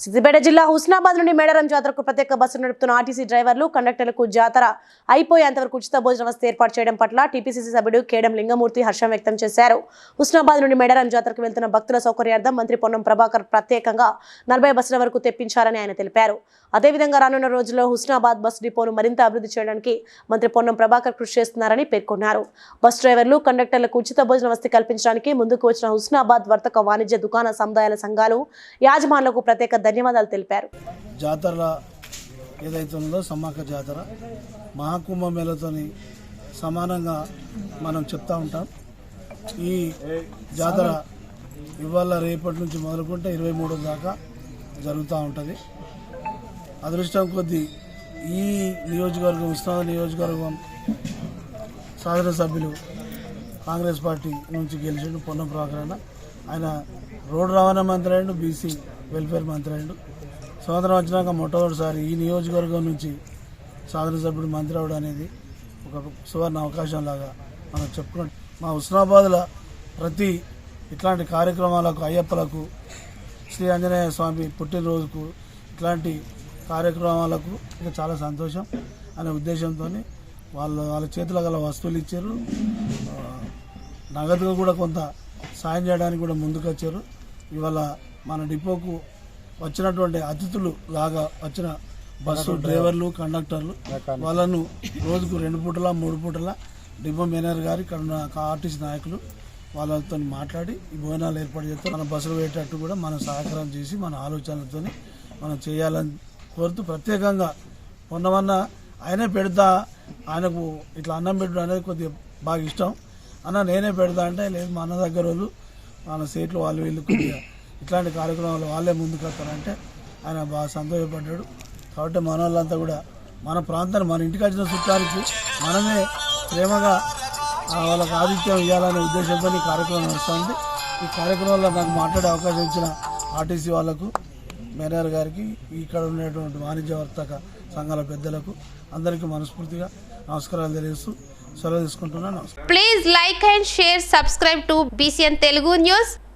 సిద్దిపేట జిల్లా హుస్నాబాద్ నుండి మేడారం జాతరకు ప్రత్యేక బస్సు నడుపుతున్న ఆర్టీసీ డ్రైవర్లు కండక్టర్లకు జాతర అయిపోయేంతవరకు ఉచిత భోజన వసతి ఏర్పాటు చేయడం పట్ల టీపీసీసీ సభ్యుడు కేడం లింగమూర్తి హర్షం వ్యక్తం చేశారు. హుస్నాబాద్ నుండి మేడారం జాతరకు వెళ్తున్న భక్తుల సౌకర్యార్థం మంత్రి పొన్నం ప్రభాకర్ ప్రత్యేకంగా నలభై బస్సుల వరకు తెప్పించారని ఆయన తెలిపారు. అదేవిధంగా రానున్న రోజుల్లో హుస్నాబాద్ బస్ డిపోను మరింత అభివృద్ధి చేయడానికి మంత్రి పొన్నం ప్రభాకర్ కృషి చేస్తున్నారని పేర్కొన్నారు. బస్ డ్రైవర్లు కండక్టర్లకు ఉచిత భోజన వసతి కల్పించడానికి ముందుకు వచ్చిన హుస్నాబాద్ వర్తక వాణిజ్య దుకాణ సముదాయాల సంఘాలు యాజమాన్లకు ప్రత్యేక ధన్యవాదాలు తెలిపారు. జాతర ఏదైతే ఉందో సమ్మక్క జాతర మహాకుంభమేళతోని సమానంగా మనం చెప్తా ఉంటాం. ఈ జాతర ఇవాళ రేపటి నుంచి మొదలుకుంటే ఇరవై మూడు దాకా జరుగుతూ ఉంటుంది. అదృష్టం కొద్దీ ఈ నియోజకవర్గం ఉస్నాద నియోజకవర్గం శాసనసభ్యులు కాంగ్రెస్ పార్టీ నుంచి గెలిచిండు పొన్నం ప్రాకరణ ఆయన రోడ్డు రవాణా మంత్రి అయ్యిండు బీసీ వెల్ఫేర్ మంత్రి అయ్యాడు స్వాతంత్రం వచ్చినాక మొట్టమొదటిసారి ఈ నియోజకవర్గం నుంచి శాసనసభ్యుడు మంత్రి అవడం అనేది ఒక సువర్ణ అవకాశం లాగా మనం చెప్పుకున్నాం. మా ఉస్మానాబాద్లో ప్రతి ఇట్లాంటి కార్యక్రమాలకు అయ్యప్పలకు శ్రీ ఆంజనేయ స్వామి పుట్టినరోజుకు ఇట్లాంటి కార్యక్రమాలకు ఇంకా చాలా సంతోషం అనే ఉద్దేశంతో వాళ్ళు వాళ్ళ చేతిలో గల వస్తువులు ఇచ్చారు. నగదుగా కూడా కొంత సాయం చేయడానికి కూడా ముందుకు వచ్చారు ఇవాళ మన డిపోకు వచ్చినటువంటి అతిథులు లాగా వచ్చిన బస్సు డ్రైవర్లు. కండక్టర్లు వాళ్ళను రోజుకు రెండు పూటల మూడు పూటల డిపో మేనేజర్ గారి ఇక్కడ ఉన్న ఆర్టీసీ నాయకులు వాళ్ళతో మాట్లాడి ఈ భోజనాలు ఏర్పాటు చేస్తే మన బస్సులు పెట్టేటట్టు కూడా మనం సహకారం చేసి మన ఆలోచనలతో మనం చేయాలని కోరుతూ ప్రత్యేకంగా మొన్నమన్న ఆయనే పెడతా ఆయనకు ఇట్లా అన్నం పెట్టడం అనేది కొద్దిగా బాగా ఇష్టం. అన్న నేనే పెడతా అంటే లేదు మా అన్న దగ్గర వాళ్ళు మన సీట్లు వాళ్ళు వీళ్ళు కొద్దిగా ఇట్లాంటి కార్యక్రమాలు వాళ్ళే ముందుకు వస్తారంటే ఆయన బాగా సంతోషపడ్డాడు. కాబట్టి మన వాళ్ళంతా కూడా మన ప్రాంతాన్ని మన ఇంటికి వచ్చిన చుట్టానికి మనమే ప్రేమగా వాళ్ళకి ఆతిథ్యం ఇవ్వాలనే ఉద్దేశంతో ఈ కార్యక్రమం నడుస్తుంది. ఈ కార్యక్రమంలో నాకు మాట్లాడే అవకాశం ఇచ్చిన ఆర్టీసీ వాళ్ళకు మేనేజర్ గారికి ఇక్కడ ఉండేటువంటి వాణిజ్య వర్తక సంఘాల పెద్దలకు అందరికీ మనస్ఫూర్తిగా నమస్కారాలు తెలియజేస్తూ సెలవు తీసుకుంటున్నాను. Please like and share subscribe to BCN Telugu news